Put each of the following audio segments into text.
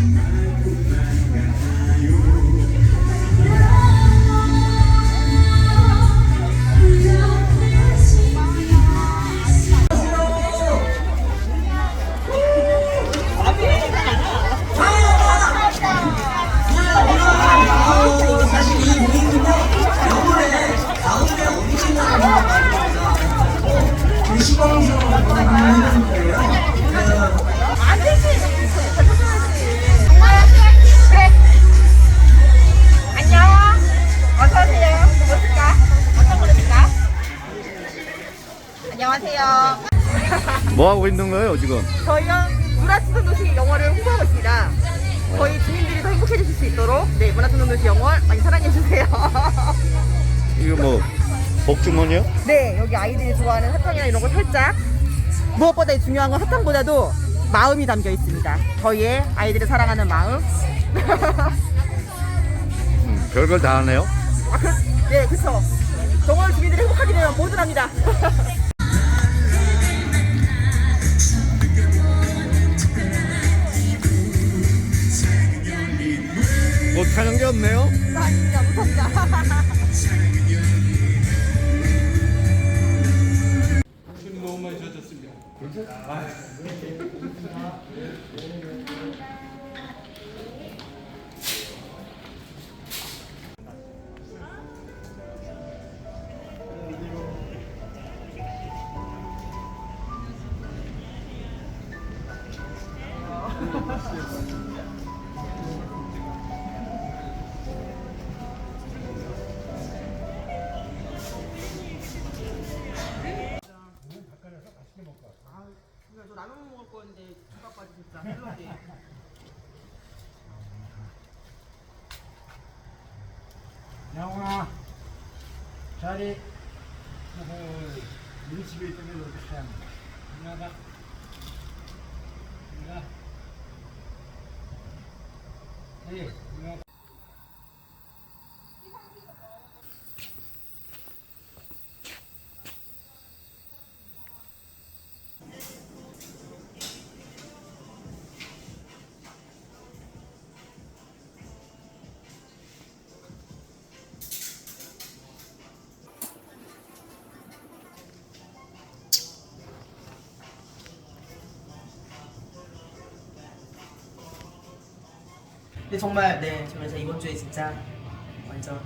tonight. 있는 거예요 지금? 저희가 문화투는 도시 영어를 홍보하고 있습니다. 저희 주민들이 더 행복해지실 수 있도록 네 문화투는 도시 영어 많이 사랑해 주세요. 이거 뭐 복주머니요? 네 여기 아이들이 좋아하는 사탕이나 이런 거 살짝 무엇보다 중요한 건 사탕보다도 마음이 담겨 있습니다. 저희의 아이들을 사랑하는 마음. 음, 별걸 다 하네요. 아, 그, 네, 그쵸. 정월 주민들이 행복하게 되면 뭐든 합니다. 뭐 타는 게 없네요. 아, 진짜 무섭다. 너무 많이 좋아졌습니다. 영아, 자리. 어허, 우리 집에 있던 게 이렇게 하얀 거. 나가. 나. 네, 나. 근데 정말 네 그래서 이번 주에 진짜 완전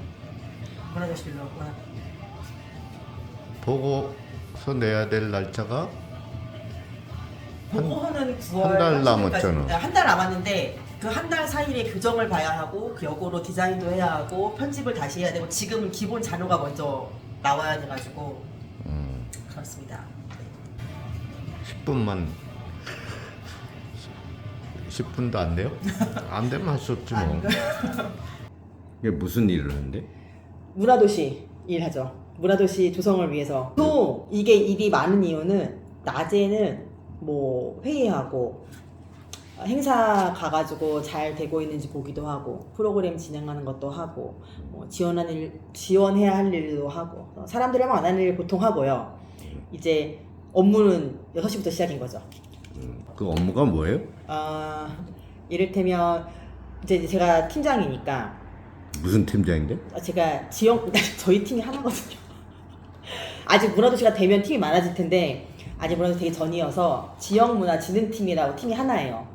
와 보고서 내야 될 날짜가 보고는 9월 한달 남았잖아. 한달 남았는데 그 한 달 사이에 교정을 봐야 하고 그 역으로 디자인도 해야 하고 편집을 다시 해야 되고 지금 기본 자료가 먼저 나와야 돼가지고 음, 그렇습니다. 10분만 10분도 안 돼요? 안 되면 할 수 없지 뭐. 이게 무슨 일을 하는데? 문화도시 일하죠. 문화도시 조성을 위해서. 또 이게 일이 많은 이유는 낮에는 뭐 회의하고 행사 가가지고 잘 되고 있는지 보기도 하고 프로그램 진행하는 것도 하고 뭐 지원하는 일, 지원해야 할 일도 하고 사람들이 하면 안 하는 일 보통 하고요. 이제 업무는 6시부터 시작인 거죠. 그 업무가 뭐예요? 아 이를테면 이제 제가 팀장이니까 무슨 팀장인데? 아, 제가 지역 저희 팀이 하나거든요. 아직 문화도시가 되면 팀이 많아질 텐데 아직 문화도시 되기 전이어서 지역문화진흥팀이라고 팀이 하나예요.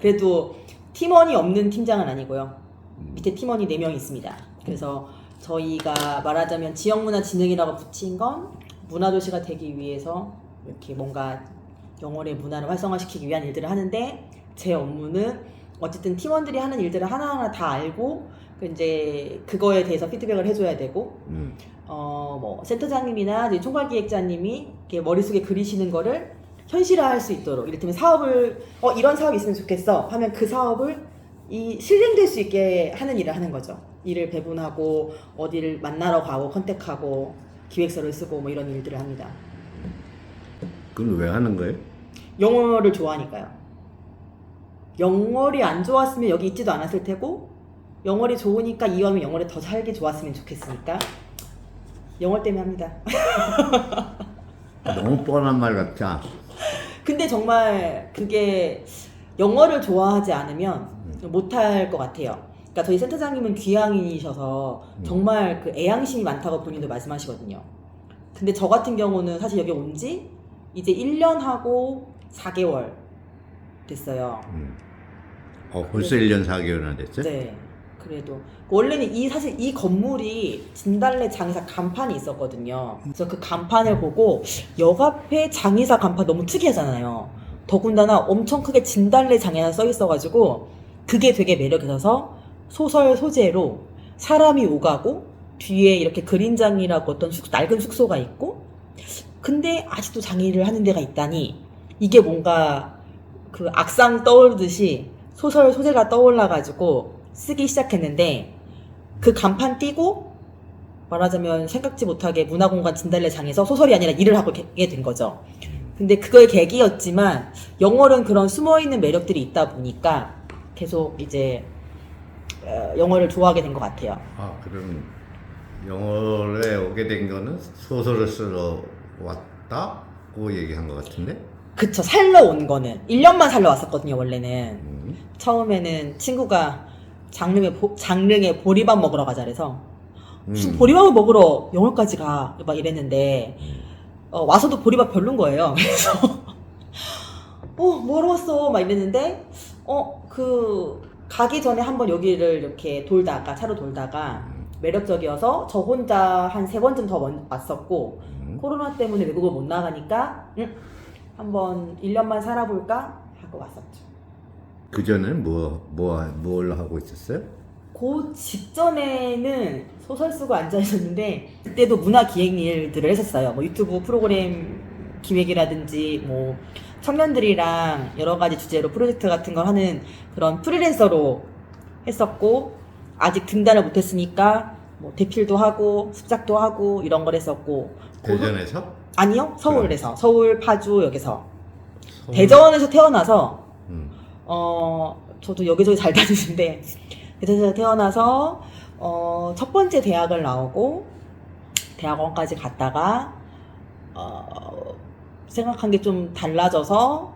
그래도 팀원이 없는 팀장은 아니고요. 밑에 팀원이 4명 있습니다. 그래서 저희가 말하자면 지역문화진흥이라고 붙인 건 문화도시가 되기 위해서 이렇게 뭔가 영월의 문화를 활성화시키기 위한 일들을 하는데 제 업무는 어쨌든 팀원들이 하는 일들을 하나하나 다 알고 그 이제 그거에 대해서 피드백을 해줘야 되고 음, 어뭐 센터장님이나 이제 총괄 기획자님이 이렇게 머릿속에 그리시는 거를 현실화할 수 있도록 이를테면 사업을 어 이런 사업이 있으면 좋겠어 하면 그 사업을 이 실행될 수 있게 하는 일을 하는 거죠. 일을 배분하고 어디를 만나러 가고 컨택하고 기획서를 쓰고 뭐 이런 일들을 합니다. 그건 왜 하는 거예요? 영어를 좋아하니까요. 영어리 안 좋았으면 여기 있지도 않았을 테고 영어리 좋으니까 이왕이면 영어를 더 살기 좋았으면 좋겠으니까 영어 때문에 합니다. 너무 뻔한 말 같아. 근데 정말 그게 영어를 좋아하지 않으면 못할 것 같아요. 그러니까 저희 센터장님은 귀향이셔서 정말 그 애양심이 많다고 본인도 말씀하시거든요. 근데 저 같은 경우는 사실 여기 온 지 이제 1년 하고 4개월 됐어요. 음. 어, 벌써 1년 4개월이나 됐어요? 네. 그래도 원래는 이 사실 이 건물이 진달래 장의사 간판이 있었거든요. 그래서 그 간판을 보고 역 앞에 장의사 간판 너무 특이하잖아요. 더군다나 엄청 크게 진달래 장의사 써 있어가지고 그게 되게 매력 있어서 소설 소재로 사람이 오가고 뒤에 이렇게 그림장이라고 어떤 숙, 낡은 숙소가 있고 근데 아직도 장의를 하는 데가 있다니 이게 뭔가 그 악상 떠오르듯이 소설 소재가 떠올라가지고 쓰기 시작했는데 그 간판 띄고 말하자면 생각지 못하게 문화공간 진달래 장에서 소설이 아니라 일을 하고 게된 거죠. 근데 그걸 계기였지만 영월은 그런 숨어있는 매력들이 있다 보니까 계속 이제 어, 영어를 좋아하게 된 것 같아요. 아, 그럼 영어에 오게 된 거는 소설을 쓰러 왔다고 얘기한 것 같은데? 그쵸 살러 온 거는 1년만 살러 왔었거든요 원래는 음. 처음에는 친구가 장릉에 보, 장릉에 보리밥 먹으러 가자 그래서 무슨 음. 보리밥을 먹으러 영월까지 가 막 이랬는데 어, 와서도 보리밥 별론 거예요. 그래서 어 뭐하러 왔어 막 이랬는데 어그 가기 전에 한번 여기를 이렇게 돌다가 차로 돌다가 매력적이어서 저 혼자 한 세 번쯤 더 먼- 왔었고 음. 코로나 때문에 외국을 못 나가니까 응, 한번 1년만 살아볼까 하고 왔었죠. 그 전에는 뭐, 뭐, 뭘 하고 있었어요? 그 직전에는 소설 쓰고 앉아 있었는데 그때도 문화 기획 일들을 했었어요. 뭐 유튜브 프로그램 기획이라든지 뭐 청년들이랑 여러 가지 주제로 프로젝트 같은 걸 하는 그런 프리랜서로 했었고 아직 등단을 못했으니까 뭐 대필도 하고 습작도 하고 이런 걸 했었고 대전에서? 아니요 서울에서 서울 파주 여기서 서울? 대전에서 태어나서 음. 어, 저도 여기저기 잘 다니는데, 대전에서 태어나서, 어, 첫 번째 대학을 나오고, 대학원까지 갔다가, 어, 생각한 게 좀 달라져서,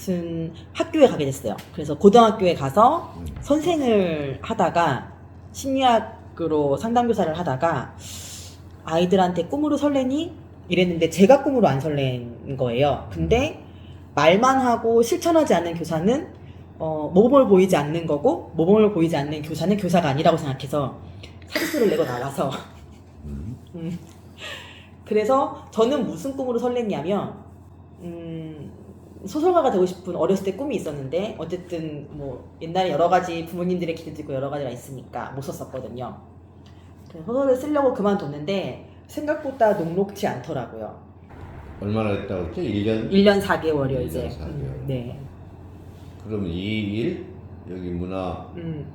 아무튼 학교에 가게 됐어요. 그래서 고등학교에 가서 음. 선생을 하다가, 심리학으로 상담교사를 하다가, 아이들한테 꿈으로 설레니? 이랬는데, 제가 꿈으로 안 설렌 거예요. 근데, 말만 하고 실천하지 않는 교사는 어, 모범을 보이지 않는 거고 모범을 보이지 않는 교사는 교사가 아니라고 생각해서 사직서를 내고 나와서 음. 그래서 저는 무슨 꿈으로 설렜냐면 음, 소설가가 되고 싶은 어렸을 때 꿈이 있었는데 어쨌든 뭐 옛날에 여러 가지 부모님들의 기대도 있고 여러 가지가 있으니까 못 썼었거든요. 소설을 쓰려고 그만뒀는데 생각보다 녹록지 않더라고요. 얼마나 됐다고 했지? 1년? 1년 4개월이요 이제. 1년 4개월. 음, 네. 그럼 이 일, 여기 문화, 음,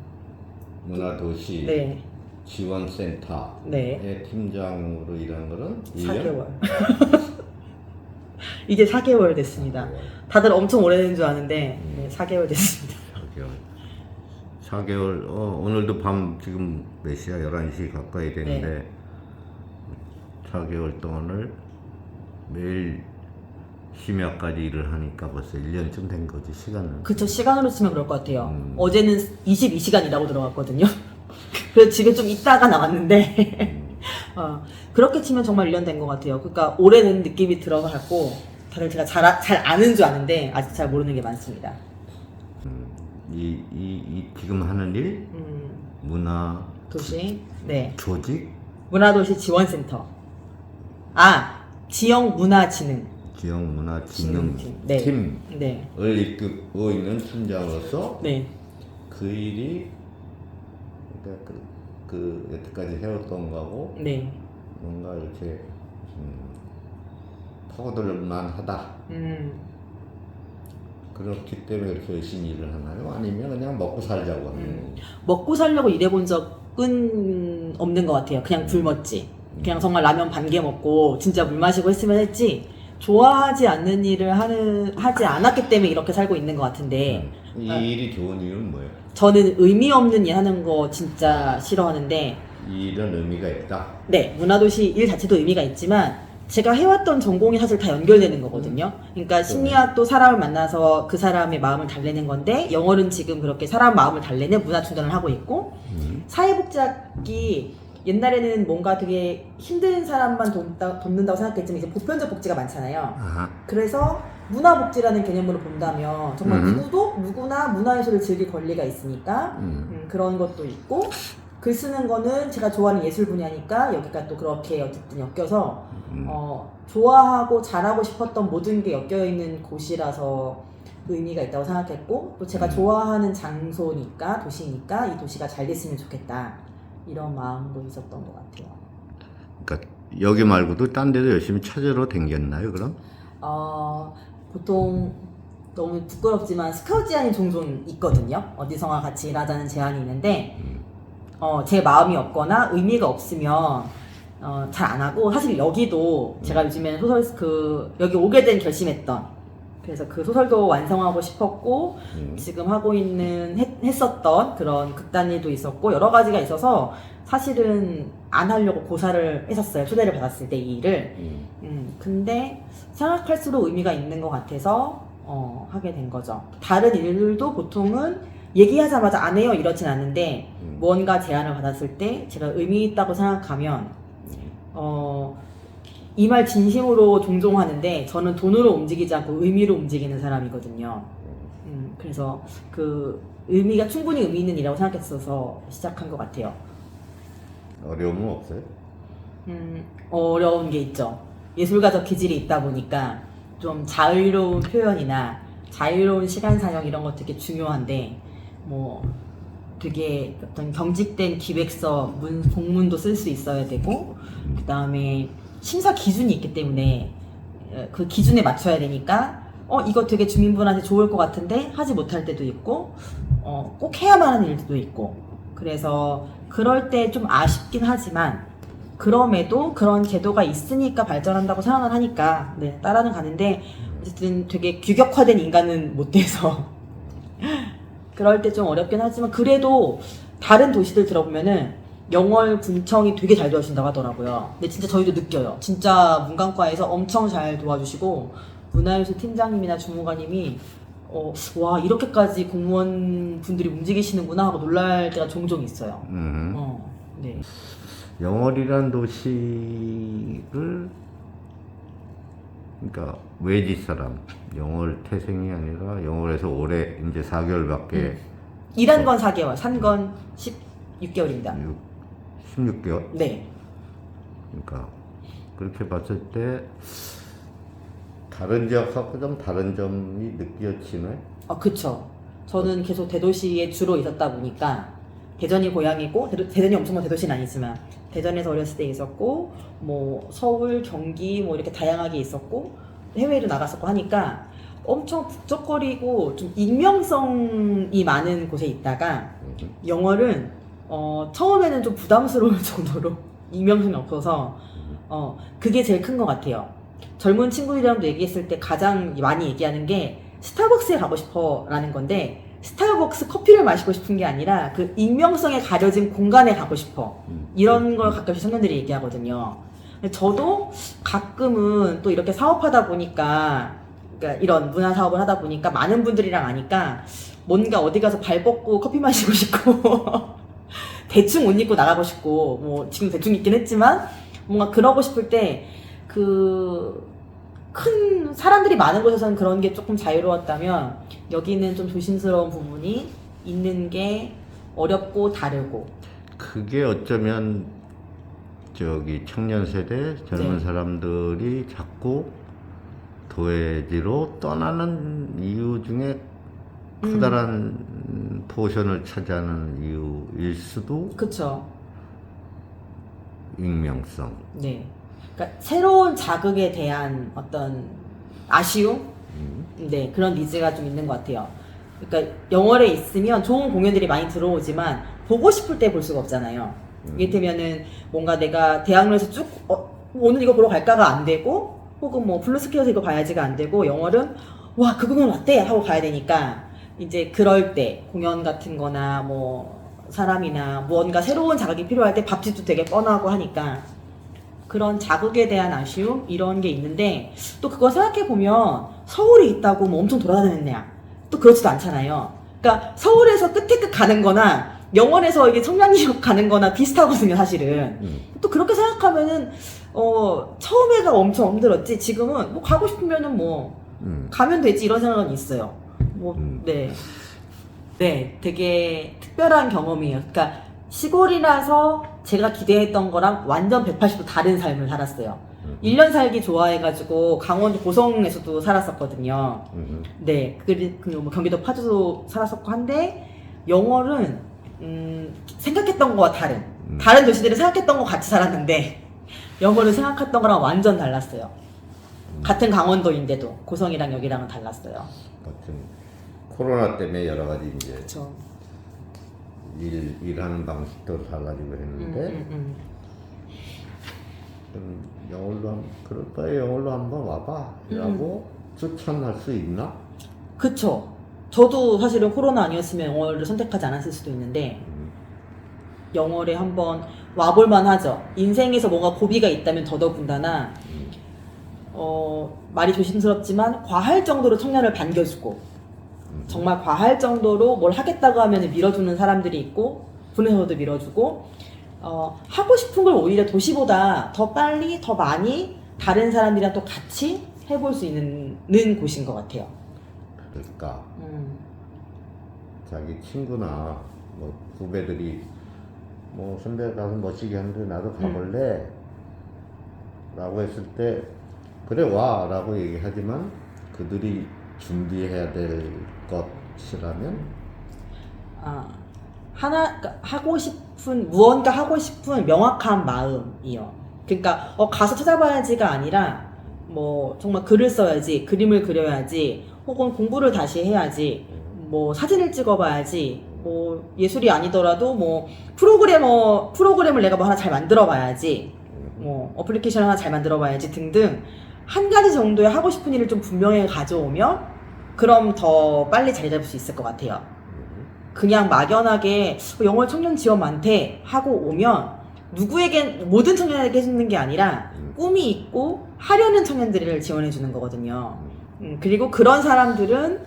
문화도시 네. 지원센터의 네. 팀장으로 일하는 거는 1년? 4개월. 이제 4개월 됐습니다. 다들 엄청 오래된 줄 아는데 음. 네, 4개월 됐습니다. 4개월. 4개월, 어, 오늘도 밤 지금 몇 시야? 11시 가까이 되는데, 네. 4개월 동안을 매일 심야까지 일을 하니까 벌써 1년쯤 된 거지, 시간은. 그쵸 시간으로 치면 그럴 것 같아요. 음. 어제는 22시간 일하고 들어갔거든요. 그래서 집에 좀 있다가 나왔는데 어, 그렇게 치면 정말 1년 된 것 같아요. 그러니까 오래된 느낌이 들어가고 다들 제가 잘, 아- 잘 아는 줄 아는데 아직 잘 모르는 게 많습니다. 이, 이, 이 지금 하는 일, 음, 문화, 도시 네 조직, 문화도시 지원센터 아 지역 문화진흥 지역 문화 진흥 진흥팀. 네. 팀을 네 이끌고 있는 팀장으로서 네. 그 일이 그러니까 그, 그 여태까지 해왔던 거하고 네. 뭔가 이렇게 음, 파고들만 하다 음, 그렇기 때문에 그렇게 열심히 일을 하나요? 아니면 그냥 먹고 살자고 하는 음. 먹고 살려고 일해본 적은 없는 것 같아요. 그냥 굶었지. 그냥 정말 라면 반 개 먹고 진짜 물 마시고 했으면 했지. 좋아하지 않는 일을 하는 하지 않았기 때문에 이렇게 살고 있는 것 같은데 이 아. 일이 좋은 이유는 뭐예요? 저는 의미 없는 일 하는 거 진짜 싫어하는데 이 일은 의미가 있다. 네 문화도시 일 자체도 의미가 있지만 제가 해왔던 전공이 사실 다 연결되는 거거든요. 그러니까 심리학도 사람을 만나서 그 사람의 마음을 달래는 건데 영어는 지금 그렇게 사람 마음을 달래는 문화 충전을 하고 있고 사회복지학이 옛날에는 뭔가 되게 힘든 사람만 돕다, 돕는다고 생각했지만 이제 보편적 복지가 많잖아요. 아하. 그래서 문화복지라는 개념으로 본다면 정말 음. 누구도 누구나 문화예술을 즐길 권리가 있으니까 음. 음, 그런 것도 있고 글 쓰는 거는 제가 좋아하는 예술 분야니까 여기가 또 그렇게 어쨌든 엮여서 음. 어, 좋아하고 잘하고 싶었던 모든 게 엮여 있는 곳이라서 의미가 있다고 생각했고 또 제가 음. 좋아하는 장소니까 도시니까 이 도시가 잘 됐으면 좋겠다 이런 마음도 있었던 것 같아요. 그러니까 여기 말고도 딴 데도 열심히 찾으러 댕겼나요, 그럼? 어, 보통 너무 부끄럽지만 스카우트 제안이 종종 있거든요. 어디서가 같이 일하자는 제안이 있는데 어, 제 마음이 없거나 의미가 없으면 어, 잘 안 하고 사실 여기도 제가 요즘에 소설 그 여기 오게 된 결심했던 그래서 그 소설도 완성하고 싶었고 음. 지금 하고 있는 했, 했었던 그런 극단 일도 있었고 여러 가지가 있어서 사실은 안 하려고 고사를 했었어요 초대를 받았을 때 이 일을 음. 음, 근데 생각할수록 의미가 있는 것 같아서 어, 하게 된 거죠. 다른 일들도 보통은 얘기하자마자 안 해요 이렇진 않는데 음. 뭔가 제안을 받았을 때 제가 의미 있다고 생각하면 어, 이 말 진심으로 종종 하는데 저는 돈으로 움직이지 않고 의미로 움직이는 사람이거든요. 음, 그래서 그 의미가 충분히 의미 있는 일이라고 생각했어서 시작한 것 같아요. 어려움은 없어요? 음, 어려운 게 있죠. 예술가적 기질이 있다 보니까 좀 자유로운 표현이나 자유로운 시간 사용 이런 것 되게 중요한데 뭐 되게 어떤 경직된 기획서, 문, 공문도 쓸 수 있어야 되고 그 다음에 심사 기준이 있기 때문에 어, 그 기준에 맞춰야 되니까 어 이거 되게 주민분한테 좋을 것 같은데 하지 못할 때도 있고 어, 꼭 해야만 하는 일도 있고. 그래서 그럴 때 좀 아쉽긴 하지만 그럼에도 그런 제도가 있으니까 발전한다고 생각을 하니까 네, 따라는 가는데 어쨌든 되게 규격화된 인간은 못 돼서 그럴 때 좀 어렵긴 하지만 그래도 다른 도시들 들어보면은 영월 군청이 되게 잘 도와주신다고 하더라고요. 근데 진짜 저희도 느껴요. 진짜 문광과에서 엄청 잘 도와주시고 문화예술 팀장님이나 주무관님이 어, 와 이렇게까지 공무원 분들이 움직이시는구나 하고 놀랄 때가 종종 있어요. 음. 어, 네. 영월이란 도시를 그러니까 외지 사람 영월 태생이 아니라 영월에서 올해 이제 4개월밖에 음. 일한 건 4개월, 산 건 16개월입니다. 16개월 네. 그러니까 그렇게 봤을 때 다른 지역하고 좀 다른 점이 느껴지네. 아, 그쵸. 저는 계속 대도시에 주로 있었다 보니까 대전이 고향이고 대도, 대전 이 엄청 난 대도시는 아니지만 대전에서 어렸을 때 있었고 뭐 서울, 경기 뭐 이렇게 다양하게 있었고 해외에도 나갔었고 하니까 엄청 북적거리고 좀 익명성이 많은 곳에 있다가 영월은 어, 처음에는 좀 부담스러울 정도로 익명성이 없어서 어, 그게 제일 큰 것 같아요. 젊은 친구들이랑도 얘기했을 때 가장 많이 얘기하는 게 스타벅스에 가고 싶어 라는 건데 스타벅스 커피를 마시고 싶은 게 아니라 그 익명성에 가려진 공간에 가고 싶어 이런 걸 가끔씩 청년들이 얘기하거든요. 근데 저도 가끔은 또 이렇게 사업하다 보니까 그러니까 이런 문화 사업을 하다 보니까 많은 분들이랑 아니까 뭔가 어디 가서 발 뻗고 커피 마시고 싶고 대충 옷 입고 나가고 싶고 뭐 지금 대충 입긴 했지만 뭔가 그러고 싶을 때 그 큰 사람들이 많은 곳에서는 그런 게 조금 자유로웠다면 여기는 좀 조심스러운 부분이 있는 게 어렵고 다르고 그게 어쩌면 저기 청년 세대 젊은 네. 사람들이 자꾸 도회지로 떠나는 이유 중에 커다란 포션을 차지하는 이유일 수도 그쵸 익명성. 네 그러니까 새로운 자극에 대한 어떤 아쉬움 네 그런 니즈가 좀 있는 것 같아요. 그러니까 영월에 있으면 좋은 공연들이 많이 들어오지만 보고 싶을 때 볼 수가 없잖아요. 이를테면은 뭔가 내가 대학로에서 쭉 어, 오늘 이거 보러 갈까가 안 되고 혹은 뭐 블루스퀘어에서 이거 봐야지가 안 되고 영월은 와 그 공연 어때? 하고 가야 되니까 이제 그럴 때 공연 같은 거나 뭐 사람이나 무언가 새로운 자극이 필요할 때 밥집도 되게 뻔하고 하니까 그런 자극에 대한 아쉬움 이런 게 있는데 또 그거 생각해 보면 서울에 있다고 뭐 엄청 돌아다녔냐 또 그렇지도 않잖아요. 그러니까 서울에서 끝에 끝 가는 거나 영월에서 이게 청량리역 가는 거나 비슷하거든요, 사실은. 음. 또 그렇게 생각하면은 어 처음에가 엄청 힘들었지 지금은 뭐 가고 싶으면은 뭐 음. 가면 되지 이런 생각은 있어요. 뭐 음. 네. 네, 되게 특별한 경험이에요. 그러니까 시골이라서 제가 기대했던 거랑 완전 180도 다른 삶을 살았어요. 음. 1년 살기 좋아해가지고 강원도 고성에서도 살았었거든요. 음. 네, 그, 그뭐 경기도 파주도 살았었고 한데 영월은 음, 생각했던 거와 다른 음. 다른 도시들이 생각했던 거 같이 살았는데 영월은 생각했던 거랑 완전 달랐어요. 같은 강원도인데도 고성이랑 여기랑은 달랐어요. 하여튼 코로나 때문에 여러 가지 이제 그렇죠. 일 일하는 방식도 달라지고 했는데 음, 음, 음, 영월로 한 그럴 바에 영월로 한번 와봐 라고 추천할 수 있나? 그쵸. 저도 사실은 코로나 아니었으면 영어를 선택하지 않았을 수도 있는데 음. 영어에 한번 와볼만 하죠. 인생에서 뭔가 고비가 있다면 더더군다나 음. 어, 말이 조심스럽지만 과할 정도로 청년을 반겨주고 정말 과할 정도로 뭘 하겠다고 하면 밀어주는 사람들이 있고 군에서도 밀어주고 어, 하고 싶은 걸 오히려 도시보다 더 빨리 더 많이 다른 사람들이랑 또 같이 해볼 수 있는 는 곳인 것 같아요. 그러니까 음. 자기 친구나 뭐 후배들이 뭐 선배 가서 멋지게 하는데 나도 가볼래 라고 했을 때 그래 와 라고 얘기하지만 그들이 준비해야 될 것이라면 아, 하나 그러니까 하고 싶은 무언가 하고 싶은 명확한 마음이요. 그러니까 어, 가서 찾아봐야지가 아니라 뭐 정말 글을 써야지, 그림을 그려야지, 혹은 공부를 다시 해야지, 뭐 사진을 찍어봐야지, 뭐 예술이 아니더라도 뭐 프로그래머 프로그램을 내가 뭐 하나 잘 만들어봐야지, 뭐 어플리케이션 하나 잘 만들어봐야지 등등 한 가지 정도의 하고 싶은 일을 좀 분명히 가져오면 그럼 더 빨리 자리 잡을 수 있을 것 같아요. 그냥 막연하게 어, 영월 청년 지원 많대 하고 오면 누구에겐 모든 청년에게 해주는 게 아니라 꿈이 있고 하려는 청년들을 지원해 주는 거거든요. 음, 그리고 그런 사람들은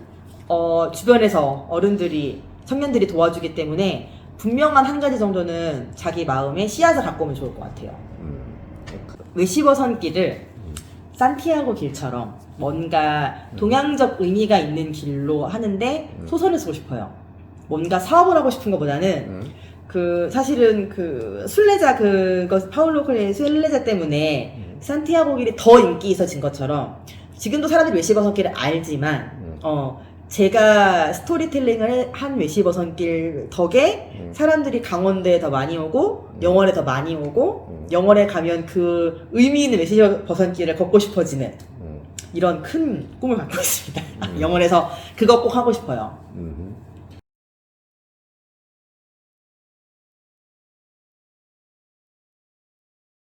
어, 주변에서 어른들이 청년들이 도와주기 때문에 분명한 한 가지 정도는 자기 마음에 씨앗을 갖고 오면 좋을 것 같아요. 음. 외시버 선 길을 산티아고 길처럼 뭔가 동양적 의미가 있는 길로 하는데 소설을 쓰고 싶어요. 뭔가 사업을 하고 싶은 것보다는 음. 그 사실은 그 순례자 그것 파울로 클레의 순례자 때문에 산티아고 길이 더 인기 있어진 것처럼 지금도 사람들이 외시버선 길을 알지만 음. 어 제가 스토리텔링을 한 외시버 선길 덕에 음. 사람들이 강원도에 더 많이 오고 영월에 더 많이 오고 음. 영월에 가면 그 의미 있는 외시버 선길을 걷고 싶어지는 음. 이런 큰 꿈을 갖고 있습니다. 음. 영월에서 그거 꼭 하고 싶어요. 음.